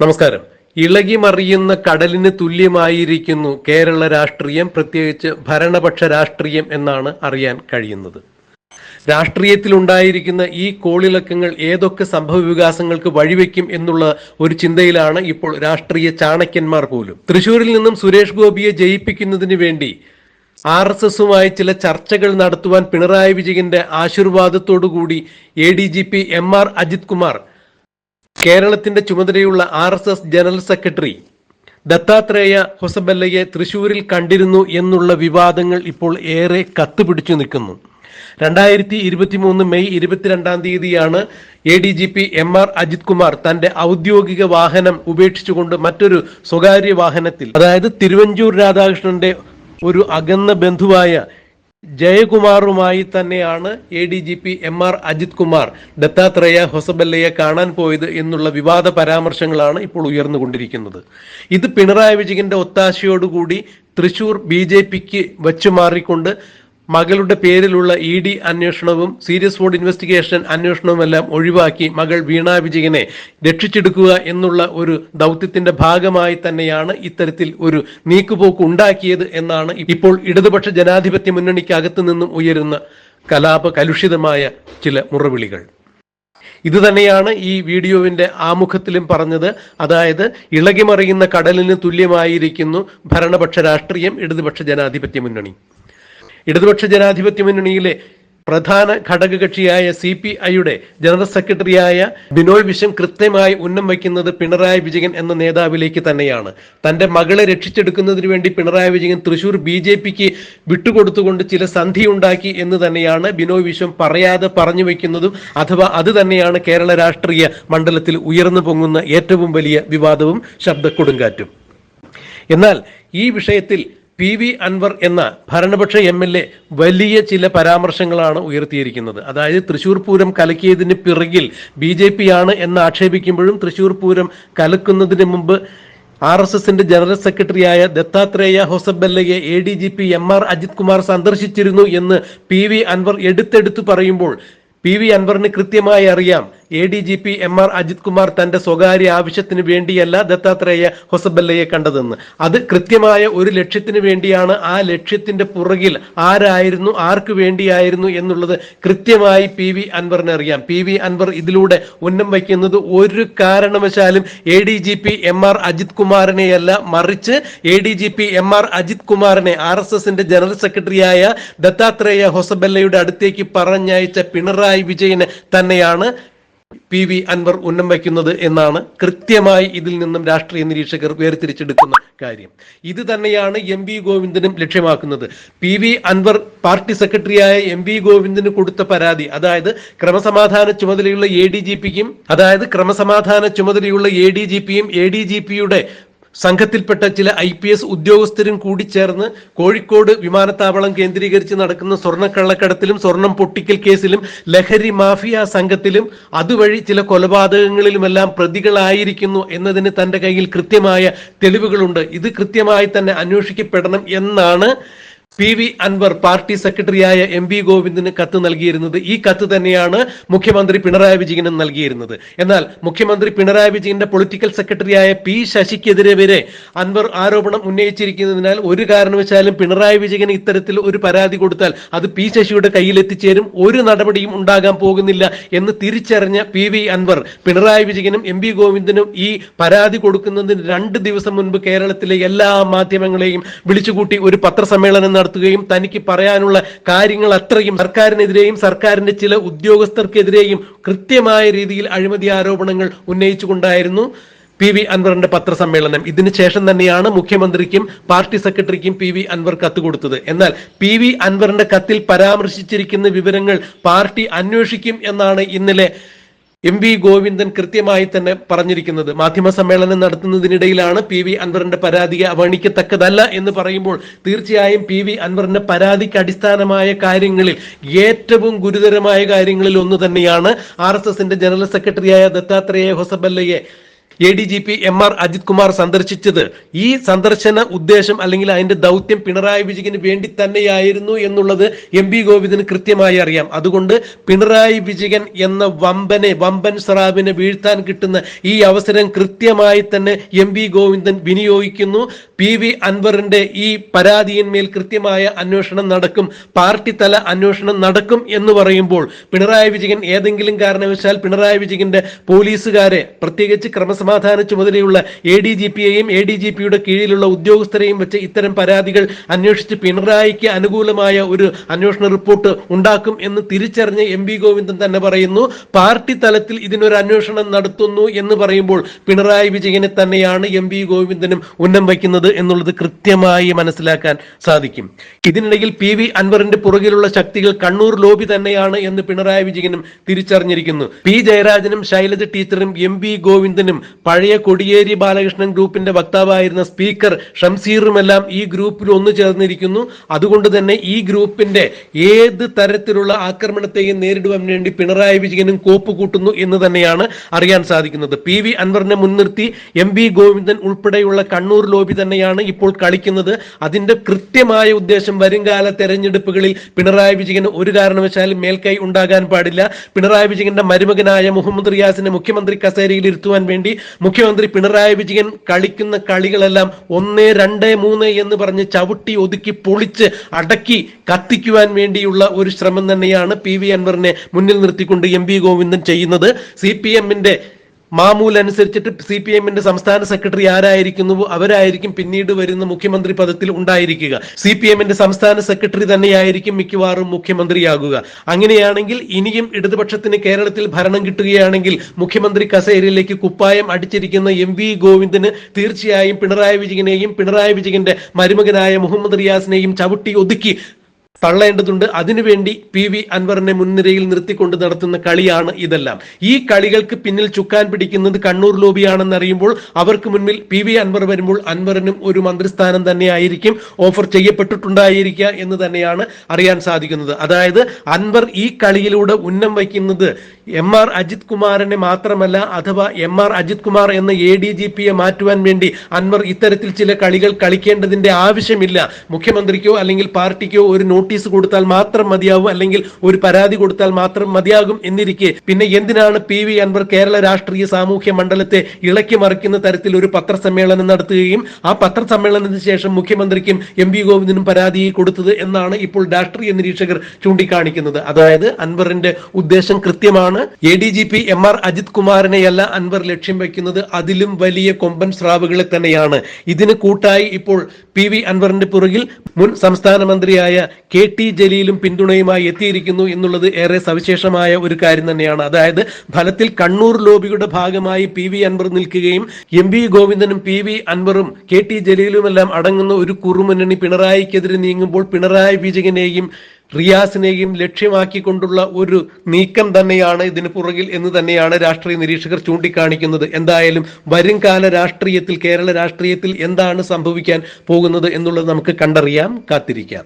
നമസ്കാരം. ഇളകി മറിയുന്ന കടലിന് തുല്യമായിരിക്കുന്നു കേരള രാഷ്ട്രീയം പ്രത്യേകിച്ച് ഭരണപക്ഷ രാഷ്ട്രീയം എന്നാണ് അറിയാൻ കഴിയുന്നത്. രാഷ്ട്രീയത്തിൽ ഉണ്ടായിരിക്കുന്ന ഈ കോളിളക്കങ്ങൾ ഏതൊക്കെ സംഭവ വികാസങ്ങൾക്ക് വഴിവെക്കും എന്നുള്ള ഒരു ചിന്തയിലാണ് ഇപ്പോൾ രാഷ്ട്രീയ ചാണക്യന്മാർ പോലും. തൃശൂരിൽ നിന്നും സുരേഷ് ഗോപിയെ ജയിപ്പിക്കുന്നതിന് വേണ്ടി ആർ എസ് എസുമായി ചില ചർച്ചകൾ നടത്തുവാൻ പിണറായി വിജയന്റെ ആശീർവാദത്തോടുകൂടി A D G P M R Ajith Kumar കേരളത്തിന്റെ ചുമതലയുള്ള R S S general secretary Dattatreya ഹൊസബല്ലയെ തൃശൂരിൽ കണ്ടിരുന്നു എന്നുള്ള വിവാദങ്ങൾ ഇപ്പോൾ ഏറെ കത്തുപിടിച്ചു നിൽക്കുന്നു. രണ്ടായിരത്തി ഇരുപത്തി മൂന്ന് മെയ് ഇരുപത്തിരണ്ടാം തീയതിയാണ് A D G P M R Ajith Kumar തന്റെ ഔദ്യോഗിക വാഹനം ഉപേക്ഷിച്ചുകൊണ്ട് മറ്റൊരു സ്വകാര്യ വാഹനത്തിൽ അതായത് തിരുവഞ്ചൂർ രാധാകൃഷ്ണന്റെ ഒരു അകന്ന ബന്ധുവായ ജയകുമാറുമായി തന്നെയാണ് A D G P M R Ajith Kumar Dattatreya ഹൊസബല്ലയെ കാണാൻ പോയത് എന്നുള്ള വിവാദ പരാമർശങ്ങളാണ് ഇപ്പോൾ ഉയർന്നുകൊണ്ടിരിക്കുന്നത്. ഇത് പിണറായി വിജയന്റെ ഒത്താശയോടുകൂടി തൃശൂർ ബി ജെ പിക്ക് വച്ചുമാറിക്കൊണ്ട് മകളുടെ പേരിലുള്ള ഇ ഡി അന്വേഷണവും സീരിയസ് ഫോഡ് ഇൻവെസ്റ്റിഗേഷൻ അന്വേഷണവുമെല്ലാം ഒഴിവാക്കി മകൾ വീണ വിജയനെ രക്ഷിച്ചെടുക്കുക എന്നുള്ള ഒരു ദൗത്യത്തിന്റെ ഭാഗമായി തന്നെയാണ് ഇത്തരത്തിൽ ഒരു നീക്കുപോക്ക് ഉണ്ടാക്കിയത് എന്നാണ് ഇപ്പോൾ ഇടതുപക്ഷ ജനാധിപത്യ മുന്നണിക്കകത്തു നിന്നും ഉയരുന്ന കലാപ കലുഷിതമായ ചില മുറവിളികൾ. ഇത് തന്നെയാണ് ഈ വീഡിയോവിന്റെ ആമുഖത്തിലും പറഞ്ഞത്. അതായത് ഇളകിമറിയുന്ന കടലിന് തുല്യമായിരിക്കുന്നു ഭരണപക്ഷ രാഷ്ട്രീയം ഇടതുപക്ഷ ജനാധിപത്യ മുന്നണി. ഇടതുപക്ഷ ജനാധിപത്യ മുന്നണിയിലെ പ്രധാന ഘടകകക്ഷിയായ സി പി ഐയുടെ ജനറൽ സെക്രട്ടറിയായ ബിനോയ് വിശ്വം കൃത്യമായി ഉന്നം വയ്ക്കുന്നത് പിണറായി വിജയൻ എന്ന നേതാവിലേക്ക് തന്നെയാണ്. തന്റെ മകളെ രക്ഷിച്ചെടുക്കുന്നതിന് വേണ്ടി പിണറായി വിജയൻ തൃശൂർ ബി ജെ പിക്ക് വിട്ടുകൊടുത്തുകൊണ്ട് ചില സന്ധി ഉണ്ടാക്കി എന്ന് തന്നെയാണ് ബിനോയ് വിശ്വം പറയാതെ പറഞ്ഞു വയ്ക്കുന്നതും അഥവാ അത് തന്നെയാണ് കേരള രാഷ്ട്രീയ മണ്ഡലത്തിൽ ഉയർന്നു പൊങ്ങുന്ന ഏറ്റവും വലിയ വിവാദവും ശബ്ദ കൊടുങ്കാറ്റും. എന്നാൽ ഈ വിഷയത്തിൽ പി വി അൻവർ എന്ന ഭരണപക്ഷ എം എൽ എ വലിയ ചില പരാമർശങ്ങളാണ് ഉയർത്തിയിരിക്കുന്നത്. അതായത് തൃശൂർ പൂരം കലക്കിയതിന് പിറകിൽ ബി ജെ പി ആണ് എന്ന് ആക്ഷേപിക്കുമ്പോഴും തൃശൂർ പൂരം കലക്കുന്നതിന് മുമ്പ് ആർ എസ് എസിന്റെ ജനറൽ സെക്രട്ടറിയായ Dattatreya ഹൊസബല്ലയെ A D G P M R Ajith Kumar സന്ദർശിച്ചിരുന്നു എന്ന് പി വി അൻവർ എടുത്തെടുത്ത് പറയുമ്പോൾ പി വി അൻവറിന് കൃത്യമായി അറിയാം. A D G P M R Ajith Kumar തന്റെ സ്വകാര്യ ആവശ്യത്തിന് വേണ്ടിയല്ല ദത്താത്രേയ ഹൊസബല്ലയെ കണ്ടതെന്ന്. അത് കൃത്യമായ ഒരു ലക്ഷ്യത്തിന് വേണ്ടിയാണ് ആ ലക്ഷ്യത്തിന്റെ പുറകിൽ ആരായിരുന്നു ആർക്ക് വേണ്ടിയായിരുന്നു എന്നുള്ളത് കൃത്യമായി പി വി അൻവറിന് അറിയാം. പി വി അൻവർ ഇതിലൂടെ ഉന്നം വയ്ക്കുന്നത് ഒരു കാരണവശാലും A D G P M R Ajith കുമാറിനെയല്ല മറിച്ച് A D G P M R Ajith കുമാറിനെ ആർ എസ് എസിന്റെ ജനറൽ സെക്രട്ടറിയായ ദത്താത്രേയ ഹൊസബല്ലയുടെ അടുത്തേക്ക് പറഞ്ഞയച്ച പിണറായി വിജയന് തന്നെയാണ് പി വി അൻവർ ഉന്നം വയ്ക്കുന്നത് എന്നാണ് കൃത്യമായി ഇതിൽ നിന്നും രാഷ്ട്രീയ നിരീക്ഷകർ വേർതിരിച്ചെടുക്കുന്ന കാര്യം. ഇത് തന്നെയാണ് എം വി ഗോവിന്ദനും ലക്ഷ്യമാക്കുന്നത്. പി വി അൻവർ പാർട്ടി സെക്രട്ടറിയായ എം വി ഗോവിന്ദന് കൊടുത്ത പരാതി അതായത് ക്രമസമാധാന ചുമതലയുള്ള എ ഡി ജി പിക്കും അതായത് ക്രമസമാധാന ചുമതലയുള്ള എ ഡി ജി പിയും എ ഡി ജി പിയുടെ സംഘത്തിൽപ്പെട്ട ചില ഐ പി എസ് ഉദ്യോഗസ്ഥരും കൂടി ചേർന്ന് കോഴിക്കോട് വിമാനത്താവളം കേന്ദ്രീകരിച്ച് നടക്കുന്ന സ്വർണക്കള്ളക്കടത്തിലും സ്വർണം പൊട്ടിക്കൽ കേസിലും ലഹരി മാഫിയ സംഘത്തിലും അതുവഴി ചില കൊലപാതകങ്ങളിലുമെല്ലാം പ്രതികളായിരിക്കുന്നു എന്നതിന് തന്റെ കയ്യിൽ കൃത്യമായ തെളിവുകളുണ്ട്. ഇത് കൃത്യമായി തന്നെ അന്വേഷിക്കപ്പെടണം എന്നാണ് പി വി അൻവർ പാർട്ടി സെക്രട്ടറിയായ എം വി ഗോവിന്ദന് കത്ത് നൽകിയിരുന്നത് ഈ കത്ത് തന്നെയാണ് മുഖ്യമന്ത്രി പിണറായി വിജയനും നൽകിയിരുന്നത്. എന്നാൽ മുഖ്യമന്ത്രി പിണറായി വിജയന്റെ പൊളിറ്റിക്കൽ സെക്രട്ടറിയായ പി ശശിക്കെതിരെ വരെ അൻവർ ആരോപണം ഉന്നയിച്ചിരിക്കുന്നതിനാൽ ഒരു കാരണവശാലും പിണറായി വിജയന് ഇത്തരത്തിൽ ഒരു പരാതി കൊടുത്താൽ അത് പി ശശിയുടെ കയ്യിൽ എത്തിച്ചേരും ഒരു നടപടിയും ഉണ്ടാകാൻ പോകുന്നില്ല എന്ന് തിരിച്ചറിഞ്ഞ പി വി അൻവർ പിണറായി വിജയനും എം വി ഗോവിന്ദനും ഈ പരാതി കൊടുക്കുന്നതിന് രണ്ട് ദിവസം മുൻപ് കേരളത്തിലെ എല്ലാ മാധ്യമങ്ങളെയും വിളിച്ചുകൂട്ടി ഒരു പത്രസമ്മേളനം നടത്തുകയും തനിക്ക് പറയാനുള്ള കാര്യങ്ങൾ അത്രയും സർക്കാരിനെതിരെയും സർക്കാരിന്റെ ചില ഉദ്യോഗസ്ഥർക്കെതിരെയും കൃത്യമായ രീതിയിൽ അഴിമതി ആരോപണങ്ങൾ ഉന്നയിച്ചുകൊണ്ടായിരുന്നു പി വി അൻവറിന്റെ പത്രസമ്മേളനം. ഇതിനു ശേഷം തന്നെയാണ് മുഖ്യമന്ത്രിക്കും പാർട്ടി സെക്രട്ടറിക്കും പി വി അൻവർ കത്ത് കൊടുത്തത്. എന്നാൽ പി വി അൻവറിന്റെ കത്തിൽ പരാമർശിച്ചിരിക്കുന്ന വിവരങ്ങൾ പാർട്ടി അന്വേഷിക്കും എന്നാണ് ഇന്നലെ എം വി ഗോവിന്ദൻ കൃത്യമായി തന്നെ പറഞ്ഞിരിക്കുന്നത്. മാധ്യമ സമ്മേളനം നടത്തുന്നതിനിടയിലാണ് പി വി അൻവറിന്റെ പരാതിയെ അവഗണിക്കത്തക്കതല്ല എന്ന് പറയുമ്പോൾ തീർച്ചയായും പി വി അൻവറിന്റെ പരാതിക്ക് അടിസ്ഥാനമായ കാര്യങ്ങളിൽ ഏറ്റവും ഗുരുതരമായ കാര്യങ്ങളിൽ ഒന്ന് തന്നെയാണ് ആർ എസ് എസിന്റെ ജനറൽ സെക്രട്ടറിയായ Dattatreya ഹൊസബല്ലയെ A D G P M R Ajith Kumar സന്ദർശിച്ചത് ഈ സന്ദർശന ഉദ്ദേശം അല്ലെങ്കിൽ അതിന്റെ ദൗത്യം പിണറായി വിജയന് വേണ്ടി തന്നെയായിരുന്നു എന്നുള്ളത് എം പി ഗോവിന്ദന് കൃത്യമായി അറിയാം. അതുകൊണ്ട് പിണറായി വിജയൻ എന്ന വമ്പനെ വമ്പൻ സ്രാവിനെ വീഴ്ത്താൻ കിട്ടുന്ന ഈ അവസരം കൃത്യമായി തന്നെ എം വി ഗോവിന്ദൻ വിനിയോഗിക്കുന്നു. പി വി അൻവറിന്റെ ഈ പരാതിയിന്മേൽ കൃത്യമായ അന്വേഷണം നടക്കും. പാർട്ടി തല അന്വേഷണം നടക്കും എന്ന് പറയുമ്പോൾ പിണറായി വിജയൻ ഏതെങ്കിലും കാരണവശാൽ പിണറായി വിജയന്റെ പോലീസുകാരെ പ്രത്യേകിച്ച് ക്രമസമാധാന ചുമതലയുള്ള എ ഡി ജി പിയെയും എ ഡി ജി പിയുടെ കീഴിലുള്ള ഉദ്യോഗസ്ഥരെയും വെച്ച് ഇത്തരം പരാതികൾ അന്വേഷിച്ച് പിണറായിക്ക് അനുകൂലമായ ഒരു അന്വേഷണ റിപ്പോർട്ട് ഉണ്ടാക്കും എന്ന് തിരിച്ചറിഞ്ഞ എം വി ഗോവിന്ദൻ തന്നെ പറയുന്നു. പാർട്ടി തലത്തിൽ ഇതിനൊരു അന്വേഷണം നടത്തുന്നു എന്ന് പറയുമ്പോൾ പിണറായി വിജയനെ തന്നെയാണ് എം വി ഗോവിന്ദനും ഉന്നം വയ്ക്കുന്നത് എന്നുള്ളത് കൃത്യമായി മനസ്സിലാക്കാൻ സാധിക്കും. ഇതിനിടയിൽ പി വി അൻവറിന്റെ പുറകിലുള്ള ശക്തികൾ കണ്ണൂർ ലോബി തന്നെയാണ് എന്ന് പിണറായി വിജയനും തിരിച്ചറിഞ്ഞിരിക്കുന്നു. പി ജയരാജനും ശൈലജ ടീച്ചറും എം വി ഗോവിന്ദനും പഴയ കൊടിയേരി ബാലകൃഷ്ണൻ ഗ്രൂപ്പിന്റെ വക്താവായിരുന്ന സ്പീക്കർ ഷംസീറുമെല്ലാം ഈ ഗ്രൂപ്പിൽ ഒന്നു ചേർന്നിരിക്കുന്നു. അതുകൊണ്ട് തന്നെ ഈ ഗ്രൂപ്പിന്റെ ഏത് തരത്തിലുള്ള ആക്രമണത്തെയും നേരിടുവാൻ വേണ്ടി പിണറായി വിജയനും കോപ്പ് കൂട്ടുന്നു എന്ന് തന്നെയാണ് അറിയാൻ സാധിക്കുന്നത്. പി വി അൻവറിനെ മുൻനിർത്തി എം വി ഗോവിന്ദൻ ഉൾപ്പെടെയുള്ള കണ്ണൂർ ലോബി തന്നെയാണ് ഇപ്പോൾ കളിക്കുന്നത്. അതിന്റെ കൃത്യമായ ഉദ്ദേശം വരുംകാല തെരഞ്ഞെടുപ്പുകളിൽ പിണറായി വിജയന് ഒരു കാരണവശാലും മേൽക്കൈ ഉണ്ടാകാൻ പാടില്ല. പിണറായി വിജയന്റെ മരുമകനായ മുഹമ്മദ് റിയാസിനെ മുഖ്യമന്ത്രി കസേരയിൽ ഇരുത്തുവാൻ വേണ്ടി മുഖ്യമന്ത്രി പിണറായി വിജയൻ കളിക്കുന്ന കളികളെല്ലാം ഒന്ന് രണ്ട് മൂന്ന് എന്ന് പറഞ്ഞ് ചവിട്ടി ഒതുക്കി പൊളിച്ച് അടക്കി കത്തിക്കുവാൻ വേണ്ടിയുള്ള ഒരു ശ്രമം തന്നെയാണ് പി വി അൻവറിനെ മുന്നിൽ നിർത്തിക്കൊണ്ട് എം വി ഗോവിന്ദൻ ചെയ്യുന്നത്. സി പി എമ്മിന്റെ മാമൂൽ അനുസരിച്ചിട്ട് സി പി എമ്മിന്റെ സംസ്ഥാന സെക്രട്ടറി ആരായിരിക്കുന്നുവോ അവരായിരിക്കും പിന്നീട് വരുന്ന മുഖ്യമന്ത്രി പദത്തിൽ ഉണ്ടായിരിക്കുക. സി പി എമ്മിന്റെ സംസ്ഥാന സെക്രട്ടറി തന്നെയായിരിക്കും മിക്കവാറും മുഖ്യമന്ത്രിയാകുക. അങ്ങനെയാണെങ്കിൽ ഇനിയും ഇടതുപക്ഷത്തിന് കേരളത്തിൽ ഭരണം കിട്ടുകയാണെങ്കിൽ മുഖ്യമന്ത്രി കസേരയിലേക്ക് കുപ്പായം അടിച്ചിരിക്കുന്ന എം വി ഗോവിന്ദന് തീർച്ചയായും പിണറായി വിജയനെയും പിണറായി വിജയന്റെ മരുമകനായ മുഹമ്മദ് റിയാസിനെയും ചവിട്ടി ഒതുക്കി തള്ളേണ്ടതുണ്ട്. അതിനുവേണ്ടി പി വി അൻവറിനെ മുൻനിരയിൽ നിർത്തിക്കൊണ്ട് നടത്തുന്ന കളിയാണ് ഇതെല്ലാം. ഈ കളികൾക്ക് പിന്നിൽ ചുക്കാൻ പിടിക്കുന്നത് കണ്ണൂർ ലോബിയാണെന്ന് അറിയുമ്പോൾ അവർക്ക് മുന്നിൽ പി വി അൻവർ വരുമ്പോൾ അൻവറിനും ഒരു മന്ത്രിസ്ഥാനം തന്നെയായിരിക്കും ഓഫർ ചെയ്യപ്പെട്ടിട്ടുണ്ടായിരിക്കുക എന്ന് തന്നെയാണ് അറിയാൻ സാധിക്കുന്നത്. അതായത് അൻവർ ഈ കളിയിലൂടെ ഉന്നം വയ്ക്കുന്നത് എം ആർ അജിത് കുമാറിനെ മാത്രമല്ല അഥവാ എം ആർ അജിത് കുമാർ എന്ന എ ഡി ജി പിയെ മാറ്റുവാൻ വേണ്ടി അൻവർ ഇത്തരത്തിൽ ചില കളികൾ കളിക്കേണ്ടതിന്റെ ആവശ്യമില്ല. മുഖ്യമന്ത്രിക്കോ അല്ലെങ്കിൽ പാർട്ടിക്കോ ഒരു നോട്ടീസ് കൊടുത്താൽ മാത്രം മതിയാവും അല്ലെങ്കിൽ ഒരു പരാതി കൊടുത്താൽ മാത്രം മതിയാകും എന്നിരിക്കെ. പിന്നെ എന്തിനാണ് പി വി അൻവർ കേരള രാഷ്ട്രീയ സാമൂഹ്യ മണ്ഡലത്തെ ഇളക്കി മറിക്കുന്ന തരത്തിൽ ഒരു പത്രസമ്മേളനം നടത്തുകയും ആ പത്രസമ്മേളനത്തിന് ശേഷം മുഖ്യമന്ത്രിക്കും എം വി ഗോവിന്ദനും പരാതി കൊടുത്തത് എന്നാണ് ഇപ്പോൾ രാഷ്ട്രീയ നിരീക്ഷകർ ചൂണ്ടിക്കാണിക്കുന്നത്. അതായത് അൻവറിന്റെ ഉദ്ദേശം കൃത്യമാണ്. A D G P M R Ajith കുമാറിനെയല്ല Anvar ലക്ഷ്യം വയ്ക്കുന്നത്. അതിലും വലിയ കൊമ്പൻ സ്രാവുകളെ തന്നെയാണ്. ഇതിന് കൂട്ടായി ഇപ്പോൾ പി വി അൻവറിന്റെ പുറകിൽ മുൻ സംസ്ഥാന മന്ത്രിയായ കെ ടി ജലീലും പിന്തുണയുമായി എത്തിയിരിക്കുന്നു എന്നുള്ളത് ഏറെ സവിശേഷമായ ഒരു കാര്യം തന്നെയാണ്. അതായത് ഫലത്തിൽ കണ്ണൂർ ലോബിയുടെ ഭാഗമായി പി വി അൻവർ നിൽക്കുകയും എം വി ഗോവിന്ദനും പി വി അൻവറും കെ ടി ജലീലുമെല്ലാം അടങ്ങുന്ന ഒരു കുറുമുന്നണി പിണറായിക്കെതിരെ നീങ്ങുമ്പോൾ പിണറായി വിജയനെയും റിയാസിനെയും ലക്ഷ്യമാക്കിക്കൊണ്ടുള്ള ഒരു നീക്കം തന്നെയാണ് ഇതിന് പുറകിൽ എന്ന് തന്നെയാണ് രാഷ്ട്രീയ നിരീക്ഷകർ ചൂണ്ടിക്കാണിക്കുന്നത്. എന്തായാലും വരും കാല രാഷ്ട്രീയത്തിൽ കേരള രാഷ്ട്രീയത്തിൽ എന്താണ് സംഭവിക്കാൻ പോകുന്നത് എന്നുള്ളത് നമുക്ക് കണ്ടറിയാം കാത്തിരിക്കാം.